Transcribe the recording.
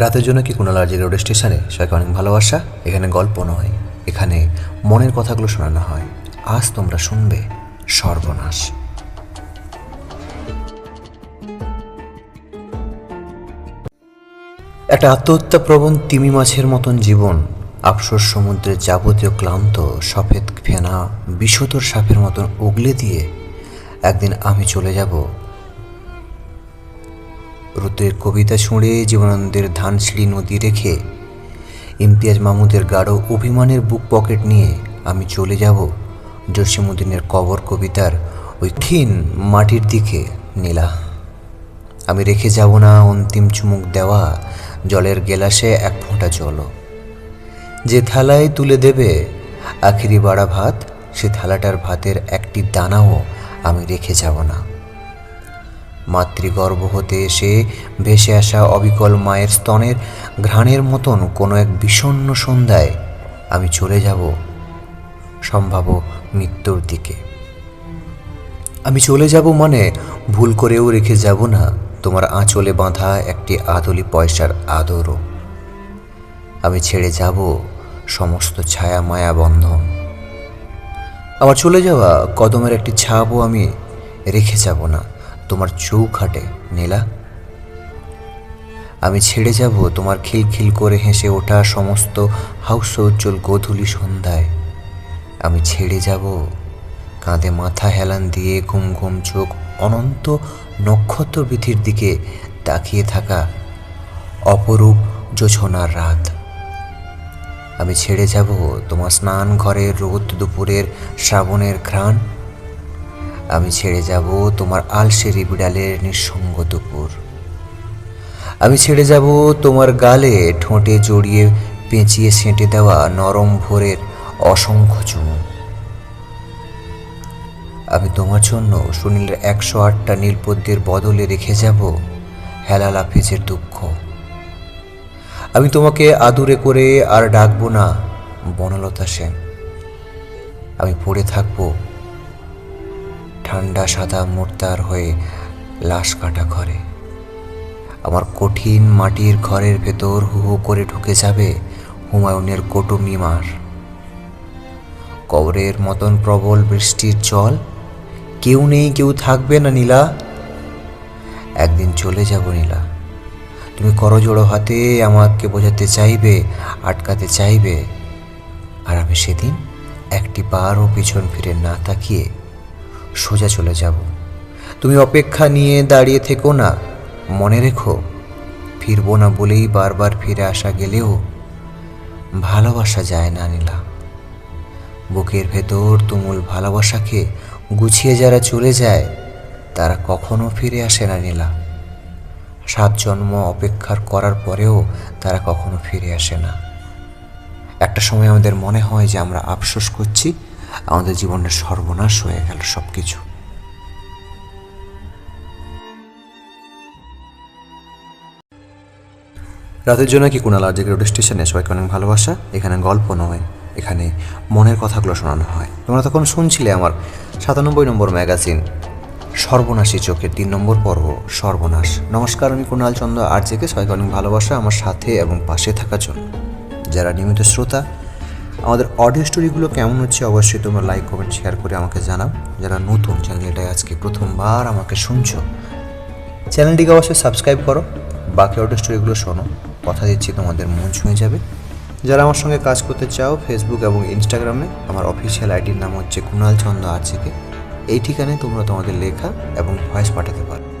রাতের জন্য কি কুণালার্জি রোড স্টেশনে? সবাইকে অনেক ভালোবাসা। এখানে গল্প নয়, এখানে মনের কথাগুলো শোনানো হয়। আজ তোমরা শুনবে সর্বনাশ। একটা আত্মহত্যা প্রবণ তিমি মাছের মতন জীবন, আফসোস সমুদ্রের যাবতীয় ক্লান্ত, সফেদ ফেনা, বিষধর সাপের মতন উগলে দিয়ে একদিন আমি চলে যাব রুদ্রের কবিতা ছুঁড়ে জীবনানন্দের ধানসিঁড়ি নদী রেখে ইমতিয়াজ মাহমুদের গাঢ় অভিমানের বুক পকেট নিয়ে আমি চলে যাব জসিমুদ্দিনের কবর কবিতার ওই ক্ষীণ মাটির দিকে নীলা। আমি রেখে যাব না অন্তিম চুমুক দেওয়া জলের গেলাসে এক ফোঁটা জলও যে থালায় তুলে দেবে আখিরি বাড়া ভাত, সে থালাটার ভাতের একটি দানাও আমি রেখে যাব না। মাতৃগর্ভ হতে এসে ভেসে আসা অবিকল মায়ের স্তনের ঘ্রাণের মতন কোনো এক বিষণ্ণ সন্ধ্যায় আমি চলে যাব সম্ভাব্য মৃত্যুর দিকে। আমি চলে যাব মানে ভুল করেও রেখে যাব না তোমার আঁচলে বাঁধা একটি আদলি পয়সার আদরও। আমি ছেড়ে যাব সমস্ত ছায়া মায়া বন্ধন। আমার চলে যাওয়া কদমের একটি ছাপও আমি রেখে যাব না। তোমার চৌখাটে নীলা। আমি ছেড়ে যাব, তোমার খিলখিল করে হেসে ওঠা সমস্ত হাউস উজ্জ্বল গোধূলি সন্ধ্যায়। আমি ছেড়ে যাব, কাঁধে মাথা হেলান দিয়ে ঘুম ঘুম চোখ অনন্ত নক্ষত্র বিধির দিকে তাকিয়ে থাকা অপরূপ জোছনার রাত। আমি ছেড়ে যাব, তোমার স্নান ঘরের রোদ দুপুরের শ্রাবণের ঘ্রাণ। আমি ছেড়ে যাব তোমার আলসেরি বিড়ালের নিঃসঙ্গ দুপুর। আমি ছেড়ে যাব তোমার গালে ঠোঁটে জড়িয়ে পেঁচিয়ে সেঁটে দেওয়া নরম ভোরের অসংখ্য চুমু। আমি তোমার জন্য সুনীলের একশো আটটা নীলপদ্মের বদলে রেখে যাব হেলা লাফেজের দুঃখ। আমি তোমাকে আদুরে করে আর ডাকবো না, বনলতা সেন। আমি পড়ে থাকব ঠান্ডা সাদা মোর্তার হয়ে লাশ কাটা ঘরে। আমার কঠিন মাটির ঘরের ভেতর হু হু করে ঢুকে যাবে হুমায়ুনের কটু মিমার। কবরের মতন প্রবল বৃষ্টির জল, কেউ নেই, কেউ থাকবে না নীলা। একদিন চলে যাব নীলা। তুমি করজোড়ো হাতে আমাকে বোঝাতে চাইবে, আটকাতে চাইবে। আর আমি সেদিন একটি বারও পিছন ফিরে না তাকিয়ে সোজা চলে যাব। তুমি অপেক্ষা নিয়ে দাঁড়িয়ে থেকো না, মনে রেখো, ফিরবো না বলেই বারবার ফিরে আসা গেলেও ভালোবাসা যায় না নীলা। বুকের ভেতর তুমুল ভালোবাসাকে গুছিয়ে যারা চলে যায়, তারা কখনো ফিরে আসে না নীলা। সাত জন্ম অপেক্ষার করার পরেও তারা কখনো ফিরে আসে না। একটা সময় আমাদের মনে হয় যে আমরা আফসোস করছি আমাদের জীবনের সর্বনাশ হয়ে গেল সব কিছু রাতের জন্য কি কুণাল আর্জিক রোড স্টেশনে সবাইকে অনেক ভালোবাসা? এখানে গল্প নয়, এখানে মনের কথাগুলো শোনানো হয়। তোমরা তখন শুনছিলে আমার সাতানব্বই নম্বর ম্যাগাজিন, সর্বনাশী চোখের তিন নম্বর পর্ব, সর্বনাশ। নমস্কার, আমি কুণাল চন্দ্র আর্জেকে সবাইকে অনেক ভালোবাসা আমার সাথে এবং পাশে থাকার জন্য। যারা নিয়মিত শ্রোতা আমাদের অডিও স্টোরিগুলো কেমন হচ্ছে অবশ্যই তোমরা লাইক কমেন্ট শেয়ার করে আমাকে জানাও। যারা নতুন চ্যানেলটায় আজকে প্রথমবার আমাকে শুনছো চ্যানেলটিকে অবশ্যই সাবস্ক্রাইব করো। বাকি অডিও স্টোরিগুলো শোনো। কথা দিচ্ছি, তোমাদের মন ছুঁয়ে যাবে। যারা আমার সঙ্গে কাজ করতে চাও ফেসবুক এবং ইনস্টাগ্রামে আমার অফিসিয়াল আইডির নাম হচ্ছে কুণাল চন্দ্র আর্চিকে এই ঠিকানায় তোমরা তোমাদের লেখা এবং ভয়েস পাঠাতে পারো।